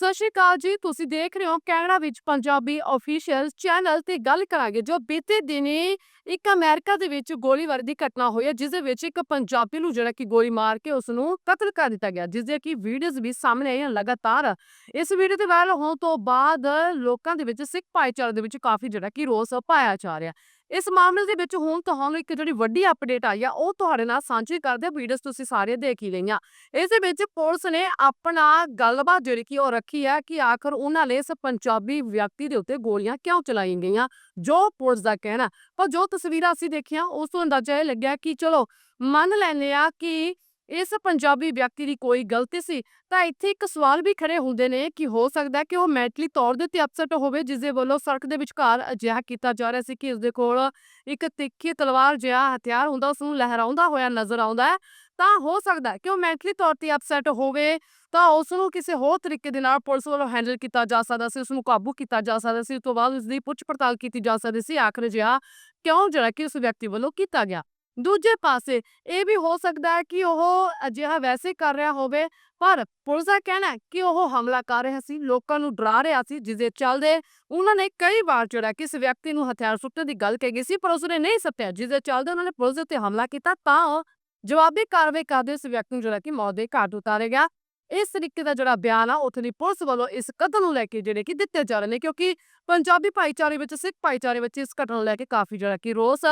ਸਤਿ ਸ਼੍ਰੀ ਅਕਾਲ ਜੀ, ਤੁਸੀਂ ਦੇਖ ਰਹੇ ਹੋ ਕੈਨੇਡਾ ਵਿੱਚ ਪੰਜਾਬੀ ਅਫੀਸ਼ੀਅਲ ਚੈਨਲ ਤੇ ਗੱਲ ਕਰਾਂਗੇ, ਜੋ ਬੀਤੇ ਦਿਨੀ ਇੱਕ ਅਮਰੀਕਾ ਦੇ ਵਿੱਚ ਗੋਲੀਬਾਰੀ ਦੀ ਘਟਨਾ ਹੋਈ ਹੈ, ਜਿਸ ਦੇ ਵਿੱਚ ਇੱਕ ਪੰਜਾਬੀ ਨੂੰ ਜਿਹੜਾ ਕਿ ਗੋਲੀ ਮਾਰ ਕੇ ਉਸ ਨੂੰ ਕਤਲ ਕਰ ਦਿੱਤਾ ਗਿਆ, ਜਿਸ ਦੇ ਕਿ ਵੀਡੀਓਜ਼ ਵੀ ਸਾਹਮਣੇ ਆਈਆਂ ਲਗਾਤਾਰ। ਇਸ ਵੀਡੀਓ ਤੇ ਵਾਇਰਲ ਹੋਣ ਤੋਂ ਬਾਅਦ ਲੋਕਾਂ ਦੇ ਵਿੱਚ ਸਿੱਖ ਭਾਈਚਾਰੇ ਦੇ ਵਿੱਚ ਕਾਫੀ ਜਿਹੜਾ ਕਿ ਰੋਸ ਪਾਇਆ ਜਾ ਰਿਹਾ। ਇਸ ਮਾਮਲੇ ਦੇ ਵਿੱਚ ਹੁਣ ਤੁਹਾਨੂੰ ਇੱਕ ਜਿਹੜੀ ਵੱਡੀ ਅਪਡੇਟ ਆਈ ਆ, ਉਹ ਤੁਹਾਡੇ ਨਾਲ ਸਾਂਝੀ ਕਰਦੇ ਵੀਡੀਓਜ਼ ਤੁਸੀਂ ਸਾਰੇ ਦੇਖ ਹੀ ਲਈਆਂ। ਇਸ ਦੇ ਵਿੱਚ ਪੁਲਿਸ ਨੇ ਆਪਣਾ ਗੱਲਬਾਤ ਜਿਹੜੀ ਕਿ ਉਹ ਰੱਖੀ ਹੈ ਕਿ ਆਖਰ ਉਹਨਾਂ ਨੇ ਇਸ ਪੰਜਾਬੀ ਵਿਅਕਤੀ ਦੇ ਉੱਤੇ ਗੋਲੀਆਂ ਕਿਉਂ ਚਲਾਈਆਂ ਗਈਆਂ, ਜੋ ਪੁਲਿਸ ਦਾ ਕਹਿਣਾ। ਪਰ ਜੋ ਤਸਵੀਰਾਂ ਅਸੀਂ ਦੇਖੀਆਂ, ਉਸ ਤੋਂ ਅੰਦਾਜ਼ਾ ਇਹ ਲੱਗਿਆ ਕਿ ਚਲੋ, ਮੰਨ ਲੈਂਦੇ ਆ ਕਿ ਇਸ ਪੰਜਾਬੀ ਵਿਅਕਤੀ ਦੀ ਕੋਈ ਗਲਤੀ ਸੀ, ਤਾਂ ਇੱਥੇ ਇੱਕ ਸਵਾਲ ਵੀ ਖੜੇ ਹੁੰਦੇ ਨੇ ਕਿ ਹੋ ਸਕਦਾ ਕਿ ਉਹ ਮੈਂਟਲੀ ਤੌਰ ਦੇ ਉੱਤੇ ਅਪਸੈਟ ਹੋਵੇ, ਜਿਸ ਦੇ ਵੱਲੋਂ ਸੜਕ ਦੇ ਵਿਚਕਾਰ ਅਜਿਹਾ ਕੀਤਾ ਜਾ ਰਿਹਾ ਸੀ ਕਿ ਉਸ ਦੇ ਕੋਲ ਇੱਕ ਤਿੱਖੀ ਤਲਵਾਰ ਜਿਹਾ ਹਥਿਆਰ ਹੁੰਦਾ, ਉਸ ਨੂੰ ਲਹਿਰਾਉਂਦਾ ਹੋਇਆ ਨਜ਼ਰ ਆਉਂਦਾ ਹੈ, ਤਾਂ ਹੋ ਸਕਦਾ ਕਿ ਉਹ ਮੈਂਟਲੀ ਤੌਰ ਤੇ ਅਪਸੈਟ ਹੋਵੇ, ਤਾਂ ਉਸ ਨੂੰ ਕਿਸੇ ਹੋਰ ਤਰੀਕੇ ਦੇ ਨਾਲ ਪੁਲਿਸ ਵੱਲੋਂ ਹੈਂਡਲ ਕੀਤਾ ਜਾ ਸਕਦਾ ਸੀ, ਉਸ ਨੂੰ ਕਾਬੂ ਕੀਤਾ ਜਾ ਸਕਦਾ ਸੀ, ਉਸ ਤੋਂ ਬਾਅਦ ਉਸ ਦੀ ਪੁੱਛ ਪੜਤਾਲ ਕੀਤੀ ਜਾ ਸਕਦੀ ਸੀ, ਆਖਰ ਜਿਹਾ ਕਿਉਂ ਜਿਹੜਾ ਕਿ ਉਸ ਵਿਅਕਤੀ ਵੱਲੋਂ ਕੀਤਾ ਗਿਆ। ਦੂਜੇ ਪਾਸੇ ਇਹ ਵੀ ਹੋ ਸਕਦਾ ਹੈ ਕਿ ਉਹ ਅਜਿਹਾ ਵੈਸੇ ਕਰ ਰਿਹਾ ਹੋਵੇ, ਪਰ ਪੁਲਿਸ ਦਾ ਕਹਿਣਾ ਕਿ ਉਹ ਹਮਲਾ ਕਰ ਰਿਹਾ ਸੀ, ਲੋਕਾਂ ਨੂੰ ਡਰਾ ਰਿਹਾ ਸੀ ਜਿਸ ਦੇ ਚੱਲਦੇ ਉਹਨਾਂ ਨੇ ਕਈ ਵਾਰ ਜਿਹੜਾ ਕਿ ਵਿਅਕਤੀ ਨੂੰ ਹਥਿਆਰ ਸੁੱਟਣ ਦੀ ਗੱਲ ਕਹੀ ਸੀ, ਪਰ ਉਸਨੇ ਨਹੀਂ ਸੱਟਿਆ। ਜਿਸ ਦੇ ਚੱਲਦੇ ਉਹਨਾਂ ਨੇ ਪੁਲਿਸ ਉੱਤੇ ਹਮਲਾ ਕੀਤਾ, ਤਾਂ ਉਹ ਜਵਾਬੀ ਕਾਰਵਾਈ ਕਰਦੇ ਇਸ ਵਿਅਕਤੀ ਨੂੰ ਜਿਹੜਾ ਕਿ ਮੌਤ ਦੇ ਘਾਟ ਉਤਾਰੇ ਗਿਆ। ਇਸ ਤਰੀਕੇ ਦਾ ਜਿਹੜਾ ਬਿਆਨ ਆ, ਉੱਥੇ ਦੀ ਪੁਲਿਸ ਵੱਲੋਂ ਇਸ ਕਦਮ ਨੂੰ ਲੈ ਕੇ ਜਿਹੜੇ ਕਿ ਦਿੱਤੇ ਜਾ ਰਹੇ ਨੇ, ਕਿਉਂਕਿ ਪੰਜਾਬੀ ਭਾਈਚਾਰੇ ਵਿੱਚ, ਸਿੱਖ ਭਾਈਚਾਰੇ ਵਿੱਚ ਇਸ ਘਟਨਾ ਨੂੰ ਲੈ ਕੇ ਕਾਫੀ ਜਿਹੜਾ ਕਿ ਰੋਸ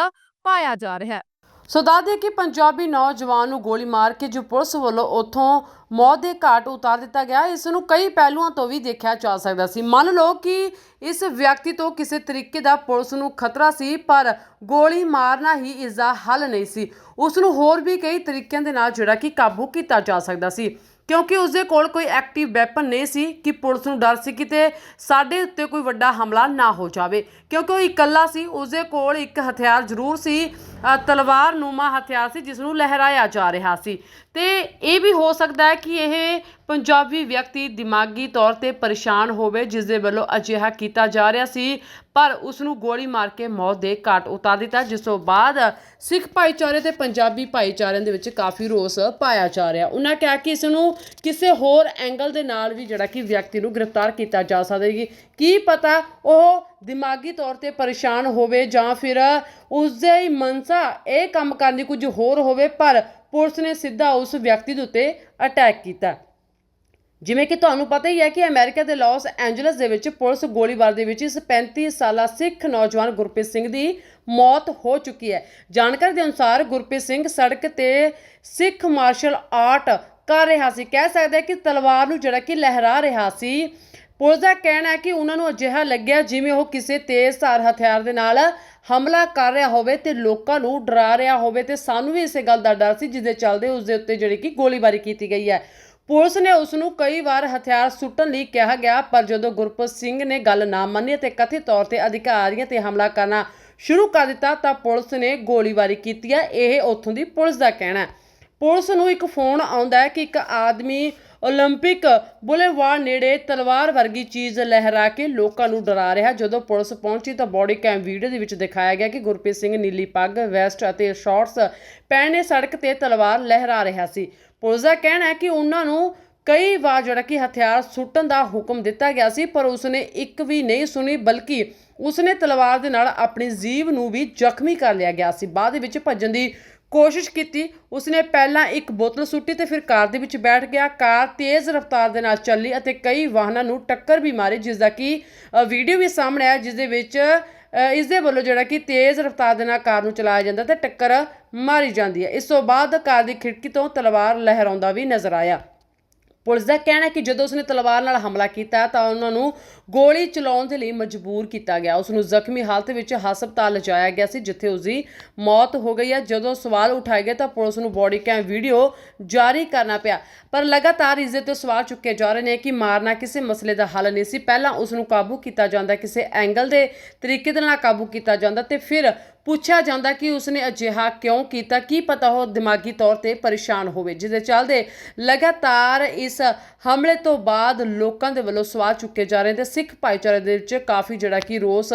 ਪਾਇਆ ਜਾ ਰਿਹਾ ਹੈ। ਸੋ ਦੱਸਦੇ ਕਿ ਪੰਜਾਬੀ ਨੌਜਵਾਨ ਨੂੰ ਗੋਲੀ ਮਾਰ ਕੇ ਜੋ ਪੁਲਿਸ ਵੱਲੋਂ ਉੱਥੋਂ ਮੌਤ ਦੇ ਘਾਟ ਉਤਾਰ ਦਿੱਤਾ ਗਿਆ, ਇਸ ਨੂੰ ਕਈ ਪਹਿਲੂਆਂ ਤੋਂ ਵੀ ਦੇਖਿਆ ਜਾ ਸਕਦਾ ਸੀ। ਮੰਨ ਲਓ ਕਿ ਇਸ ਵਿਅਕਤੀ ਤੋਂ ਕਿਸੇ ਤਰੀਕੇ ਦਾ ਪੁਲਿਸ ਨੂੰ ਖਤਰਾ ਸੀ, ਪਰ ਗੋਲੀ ਮਾਰਨਾ ਹੀ ਇਸ ਦਾ ਹੱਲ ਨਹੀਂ ਸੀ। ਉਸ ਨੂੰ ਹੋਰ ਵੀ ਕਈ ਤਰੀਕਿਆਂ ਦੇ ਨਾਲ ਜਿਹੜਾ ਕਿ ਕਾਬੂ ਕੀਤਾ ਜਾ ਸਕਦਾ ਸੀ। ਕਿਉਂਕਿ ਉਸ ਦੇ ਕੋਲ ਕੋਈ ਐਕਟਿਵ ਵੈਪਨ ਨਹੀਂ ਸੀ ਕਿ ਪੁਲਿਸ ਨੂੰ ਡਰ ਸੀ ਕਿਤੇ ਸਾਡੇ ਉੱਤੇ ਕੋਈ ਵੱਡਾ ਹਮਲਾ ਨਾ ਹੋ ਜਾਵੇ। ਕਿਉਂਕਿ ਉਹ ਇਕੱਲਾ ਸੀ ਉਸ ਦੇ ਕੋਲ ਇੱਕ ਹਥਿਆਰ ਜ਼ਰੂਰ ਸੀ ਅ, ਤਲਵਾਰ ਨੂਮਾ ਹਥਿਆਰ ਸੀ ਜਿਸ ਨੂੰ ਲਹਿਰਾਇਆ ਜਾ ਰਿਹਾ ਸੀ। ਤੇ ਇਹ ਵੀ ਹੋ ਸਕਦਾ ਹੈ ਕਿ ਇਹ ਪੰਜਾਬੀ ਵਿਅਕਤੀ ਦਿਮਾਗੀ ਤੌਰ ਤੇ ਪਰੇਸ਼ਾਨ ਹੋਵੇ ਜਿਸ ਦੇ ਵੱਲੋਂ ਅਜਿਹਾ ਕੀਤਾ ਜਾ ਰਿਹਾ ਸੀ, ਪਰ ਉਸ ਨੂੰ ਗੋਲੀ ਮਾਰ ਕੇ ਮੌਤ ਦੇ ਘਾਟ ਉਤਾਰ ਦਿੱਤਾ, ਜਿਸ ਤੋਂ ਬਾਅਦ ਸਿੱਖ ਭਾਈਚਾਰੇ ਤੇ ਪੰਜਾਬੀ ਭਾਈਚਾਰਿਆਂ ਦੇ ਵਿੱਚ ਕਾਫੀ ਰੋਸ ਪਾਇਆ ਜਾ ਰਿਹਾ। ਉਹਨਾਂ ਕਿਹਾ ਕਿ ਇਸ ਨੂੰ ਕਿਸੇ ਹੋਰ ਐਂਗਲ ਦੇ ਨਾਲ ਵੀ ਜਿਹੜਾ ਕਿ ਵਿਅਕਤੀ ਨੂੰ ਗ੍ਰਿਫਤਾਰ ਕੀਤਾ ਜਾ ਸਕਦਾ ਕੀ ਪਤਾ ਉਹ ਦਿਮਾਗੀ ਤੌਰ ਤੇ ਪਰੇਸ਼ਾਨ ਹੋਵੇ ਜਾਂ ਫਿਰ ਉਸ ਦੇ ਹੀ ਮਨਸਾ ਇਹ ਕੰਮ ਕਰਨ ਦੀ ਕੁਝ ਹੋਰ ਹੋਵੇ, ਪਰ ਪੁਲਿਸ ਨੇ ਸਿੱਧਾ ਉਸ ਵਿਅਕਤੀ ਦੇ ਉੱਤੇ ਅਟੈਕ ਕੀਤਾ। ਜਿਵੇਂ ਕਿ ਤੁਹਾਨੂੰ ਪਤਾ ਹੀ ਹੈ ਕਿ ਅਮਰੀਕਾ ਦੇ ਲਾਸ ਐਂਜਲਸ ਦੇ ਵਿੱਚ ਪੁਲਿਸ ਗੋਲੀਬਾਰ ਦੇ ਵਿੱਚ ਇਸ 35 ਸਾਲਾ ਸਿੱਖ ਨੌਜਵਾਨ ਗੁਰਪ੍ਰੀਤ ਸਿੰਘ ਦੀ ਮੌਤ ਹੋ ਚੁੱਕੀ ਹੈ। ਜਾਣਕਾਰੀ ਦੇ ਅਨੁਸਾਰ ਗੁਰਪ੍ਰੀਤ ਸਿੰਘ ਸੜਕ ਤੇ ਸਿੱਖ ਮਾਰਸ਼ਲ ਆਰਟ ਕਰ ਰਿਹਾ ਸੀ। ਕਹਿ ਸਕਦੇ ਕਿ ਤਲਵਾਰ ਨੂੰ ਜਿਹੜਾ ਕਿ ਲਹਿਰਾ ਰਿਹਾ ਸੀ। ਪੁਲਿਸ ਦਾ ਕਹਿਣਾ ਹੈ ਕਿ ਉਹਨਾਂ ਨੂੰ ਅਜਿਹਾ ਲੱਗਿਆ ਜਿਵੇਂ ਉਹ ਕਿਸੇ ਤੇਜ਼ ਧਾਰ ਹਥਿਆਰ ਦੇ ਨਾਲ ਹਮਲਾ ਕਰ ਰਿਹਾ ਹੋਵੇ ਤੇ ਲੋਕਾਂ ਨੂੰ ਡਰਾ ਰਿਹਾ ਹੋਵੇ ਤੇ ਸਾਨੂੰ ਵੀ ਇਸੇ ਗੱਲ ਦਾ ਡਰ ਸੀ ਜਿਸ ਦੇ ਚੱਲਦੇ ਉਸ ਦੇ ਉੱਤੇ ਜਿਹੜੀ ਕਿ ਗੋਲੀਬਾਰੀ ਕੀਤੀ ਗਈ ਹੈ। ਪੁਲਿਸ ਨੇ ਉਸ ਨੂੰ ਕਈ ਵਾਰ ਹਥਿਆਰ ਸੁੱਟਣ ਲਈ ਕਿਹਾ ਗਿਆ, ਪਰ ਜਦੋਂ ਗੁਰਪ੍ਰੀਤ ਸਿੰਘ ਨੇ ਗੱਲ ਨਾ ਮੰਨੀ ਤੇ ਕਥਿਤ ਤੌਰ ਤੇ ਅਧਿਕਾਰੀਆਂ ਤੇ ਹਮਲਾ ਕਰਨਾ ਸ਼ੁਰੂ ਕਰ ਦਿੱਤਾ, ਤਾਂ ਪੁਲਿਸ ਨੇ ਗੋਲੀਬਾਰੀ ਕੀਤੀ ਹੈ। ਇਹ ਉੱਥੋਂ ਦੀ ਪੁਲਿਸ ਦਾ ਕਹਿਣਾ ਹੈ। ਪੁਲਿਸ ਨੂੰ ਇੱਕ ਫੋਨ ਆਉਂਦਾ ਹੈ ਕਿ ਇੱਕ ਆਦਮੀ 올림픽 ਬੁਲੇਵਾਰਡ ਨੇੜੇ ਤਲਵਾਰ ਵਰਗੀ ਚੀਜ਼ ਲਹਿਰਾ ਕੇ ਲੋਕਾਂ ਨੂੰ ਡਰਾ ਰਿਹਾ ਜਦੋਂ ਪੁਲਿਸ ਪਹੁੰਚੀ ਤਾਂ ਬੋਡੀ ਕੈਮ ਵੀਡੀਓ ਦੇ ਵਿੱਚ ਦਿਖਾਇਆ ਗਿਆ ਕਿ ਗੁਰਪ੍ਰੀਤ ਸਿੰਘ ਨੀਲੀ ਪੱਗ ਵੈਸਟ ਅਤੇ ਸ਼ਾਰਟਸ ਪਹਿਨੇ ਸੜਕ ਤੇ ਤਲਵਾਰ ਲਹਿਰਾ ਰਿਹਾ ਸੀ ਪੁਲਿਸ ਦਾ ਕਹਿਣਾ ਹੈ ਕਿ ਉਹਨਾਂ ਨੂੰ ਕਈ ਵਾਰ ਜਿਹੜਾ ਕਿ ਹਥਿਆਰ ਸੁੱਟਣ ਦਾ ਹੁਕਮ ਦਿੱਤਾ ਗਿਆ ਸੀ ਪਰ ਉਸਨੇ ਇੱਕ ਵੀ ਨਹੀਂ ਸੁਣੀ ਬਲਕਿ ਉਸਨੇ ਤਲਵਾਰ ਦੇ ਨਾਲ ਆਪਣੀ ਜੀਵ ਨੂੰ ਵੀ ਜ਼ਖਮੀ ਕਰ ਲਿਆ ਗਿਆ ਸੀ ਬਾਅਦ ਦੇ ਵਿੱਚ ਭੱਜਣ ਦੀ ਕੋਸ਼ਿਸ਼ ਕੀਤੀ ਉਸਨੇ ਪਹਿਲਾਂ ਇੱਕ ਬੋਤਲ ਸੁੱਟੀ ਤੇ ਫਿਰ ਕਾਰ ਦੇ ਵਿੱਚ ਬੈਠ ਗਿਆ। ਕਾਰ ਤੇਜ਼ ਰਫ਼ਤਾਰ ਦੇ ਨਾਲ ਚੱਲੀ ਅਤੇ ਕਈ ਵਾਹਨਾਂ ਨੂੰ ਟੱਕਰ ਵੀ ਮਾਰੀ ਜਿਸ ਦਾ ਕਿ ਵੀਡੀਓ ਵੀ ਸਾਹਮਣੇ ਆਇਆ ਜਿਸ ਦੇ ਵਿੱਚ ਅ, ਇਸ ਦੇ ਵੱਲੋਂ ਜਿਹੜਾ ਕਿ ਤੇਜ਼ ਰਫ਼ਤਾਰ ਦੇ ਨਾਲ ਕਾਰ ਨੂੰ ਚਲਾਇਆ ਜਾਂਦਾ ਤੇ ਟੱਕਰ ਮਾਰੀ ਜਾਂਦੀ ਹੈ। ਇਸ ਤੋਂ ਬਾਅਦ ਕਾਰ ਦੀ ਖਿੜਕੀ ਤੋਂ ਤਲਵਾਰ ਲਹਿਰਾਉਂਦਾ ਵੀ ਨਜ਼ਰ ਆਇਆ। ਪੁਲਿਸ ਦਾ ਕਹਿਣਾ ਹੈ ਕਿ ਜਦੋਂ ਉਸਨੇ ਤਲਵਾਰ ਨਾਲ ਹਮਲਾ ਕੀਤਾ ਤਾਂ ਉਹਨਾਂ ਨੂੰ ਗੋਲੀ ਚਲਾਉਣ ਦੇ ਲਈ ਮਜਬੂਰ ਕੀਤਾ ਗਿਆ। ਉਸ ਨੂੰ ਜ਼ਖਮੀ ਹਾਲਤ ਵਿੱਚ ਹਸਪਤਾਲ ਲਿਜਾਇਆ ਗਿਆ ਸੀ, ਜਿੱਥੇ ਉਸ ਦੀ ਮੌਤ ਹੋ ਗਈ ਹੈ। ਜਦੋਂ ਸਵਾਲ ਉਠਾਏ ਗਏ ਤਾਂ ਪੁਲਿਸ ਨੂੰ ਬੋਡੀ ਕੈਮ ਵੀਡੀਓ ਜਾਰੀ ਕਰਨਾ ਪਿਆ। ਪਰ ਲਗਾਤਾਰ ਇਸ ਦੇ ਤੋਂ ਸਵਾਲ ਚੁੱਕੇ ਜਾ ਰਹੇ ਨੇ ਕਿ ਮਾਰਨਾ ਕਿਸੇ ਮਸਲੇ ਦਾ ਹੱਲ ਨਹੀਂ ਸੀ। ਪਹਿਲਾਂ ਉਸ ਨੂੰ ਕਾਬੂ ਕੀਤਾ ਜਾਂਦਾ, ਕਿਸੇ ਐਂਗਲ ਦੇ ਤਰੀਕੇ ਦੇ ਨਾਲ ਕਾਬੂ ਕੀਤਾ ਜਾਂਦਾ ਤੇ ਫਿਰ ਪੁੱਛਿਆ ਜਾਂਦਾ ਕਿ ਉਸਨੇ ਅਜਿਹਾ ਕਿਉਂ ਕੀਤਾ? ਕੀ ਪਤਾ ਉਹ ਦਿਮਾਗੀ ਤੌਰ ਤੇ ਪਰੇਸ਼ਾਨ ਹੋਵੇ। ਜਿਸ ਦੇ ਚੱਲਦੇ ਲਗਾਤਾਰ ਇਸ ਹਮਲੇ ਤੋਂ ਬਾਅਦ ਲੋਕਾਂ ਦੇ ਵੱਲੋਂ ਸਵਾਲ ਚੁੱਕੇ ਜਾ ਰਹੇ ਤੇ ਸਿੱਖ ਭਾਈਚਾਰੇ ਦੇ ਵਿੱਚ ਕਾਫੀ ਜਿਹੜਾ ਕਿ ਰੋਸ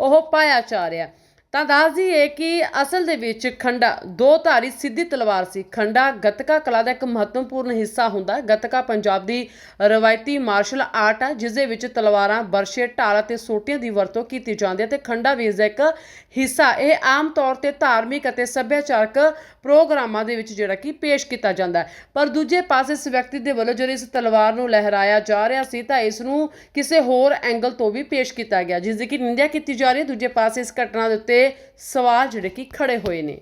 ਉਹ ਪਾਇਆ ਜਾ ਰਿਹਾ। ਤਾਂ ਦੱਸ ਦਈਏ ਕਿ ਅਸਲ ਦੇ ਵਿੱਚ ਖੰਡਾ, ਦੋ ਧਾਰੀ ਸਿੱਧੀ ਤਲਵਾਰ ਸੀ। ਖੰਡਾ ਗੱਤਕਾ ਕਲਾ ਦਾ ਇੱਕ ਮਹੱਤਵਪੂਰਨ ਹਿੱਸਾ ਹੁੰਦਾ ਗੱਤਕਾ ਪੰਜਾਬ ਦੀ ਰਵਾਇਤੀ ਮਾਰਸ਼ਲ ਆਰਟ ਹੈ ਜਿਸ ਦੇ ਵਿੱਚ ਤਲਵਾਰਾਂ, ਬਰਸ਼ੇ, ਢਾਲ ਅਤੇ ਸੋਟੀਆਂ ਦੀ ਵਰਤੋਂ ਕੀਤੀ ਜਾਂਦੀ ਹੈ ਤੇ ਖੰਡਾ ਵੀ ਇਸ ਦਾ ਇੱਕ ਹਿੱਸਾ। ਇਹ ਆਮ ਤੌਰ ਤੇ ਧਾਰਮਿਕ ਅਤੇ ਸੱਭਿਆਚਾਰਕ ਪ੍ਰੋਗਰਾਮਾਂ ਦੇ ਵਿੱਚ ਜਿਹੜਾ ਕਿ ਪੇਸ਼ ਕੀਤਾ ਜਾਂਦਾ ਹੈ। ਪਰ ਦੂਜੇ ਪਾਸੇ ਇਸ ਵਿਅਕਤੀ ਦੇ ਵੱਲੋਂ ਜਦੋਂ ਇਸ ਤਲਵਾਰ ਨੂੰ ਲਹਿਰਾਇਆ ਜਾ ਰਿਹਾ ਸੀ, ਤਾਂ ਇਸ ਨੂੰ ਕਿਸੇ ਹੋਰ ਐਂਗਲ ਤੋਂ ਵੀ ਪੇਸ਼ ਕੀਤਾ ਗਿਆ, ਜਿਸ ਦੀ ਕਿ ਨਿੰਦਿਆ ਕੀਤੀ ਜਾ ਰਹੀ ਹੈ। ਦੂਜੇ ਪਾਸੇ ਇਸ ਘਟਨਾ ਦੇ ਉੱਤੇ ਸਵਾਲ ਜਿਹੜੇ ਕਿ ਖੜੇ ਹੋਏ ਨੇ।